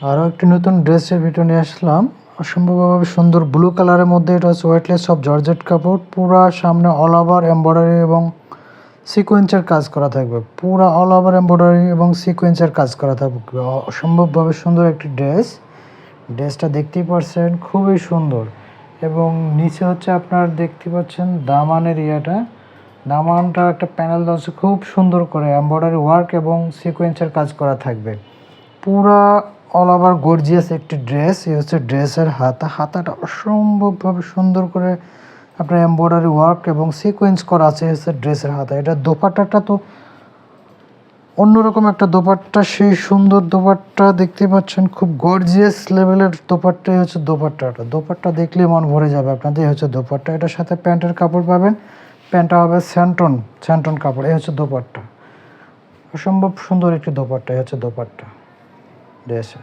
আরও একটি নতুন ড্রেসের ভিডিও নিয়ে আসলাম। অসম্ভবভাবে সুন্দর ব্লু কালারের মধ্যে এটা হচ্ছে ওয়েটলেস সব জর্জেট কাপড়। পুরা সামনে অল ওভার এমব্রয়ডারি এবং সিকোয়েন্সের কাজ করা থাকবে। পুরা অল ওভার এমব্রয়ডারি এবং সিকোয়েন্সের কাজ করা থাকবে। অসম্ভবভাবে সুন্দর একটি ড্রেস ড্রেসটা দেখতেই পারছেন, খুবই সুন্দর। এবং নিচে হচ্ছে আপনার দেখতে পাচ্ছেন দামানের ইয়েটা। দামানটা একটা প্যানেল দেওয়া খুব সুন্দর করে এমব্রয়ডারি ওয়ার্ক এবং সিকোয়েন্সের কাজ করা থাকবে। পুরা অল ওভার গর্জিয়াস একটি ড্রেস এই হচ্ছে ড্রেসের হাতা। হাতাটা অসম্ভবভাবে সুন্দর করে আপনার এমব্রয়ডারি ওয়ার্ক এবং সিকোয়েন্স করা আছে হচ্ছে ড্রেসের হাতা। এটা দোপাট্টাটা তো অন্যরকম একটা দোপাট্টা, সেই সুন্দর দোপাট্টা দেখতে পাচ্ছেন, খুব গর্জিয়াস লেভেলের দোপাট্টাই হচ্ছে দোপাট্টাটা। দোপাট্টা দেখলে মন ভরে যাবে আপনাদের, এই হচ্ছে দোপাট্টা। এটার সাথে প্যান্টের কাপড় পাবেন, প্যান্টটা হবে স্যান্টন স্যান্টন কাপড়, এই হচ্ছে দোপাট্টা। অসম্ভব সুন্দর একটি দোপাট্টা, এই হচ্ছে দোপাট্টা। ড্রেসে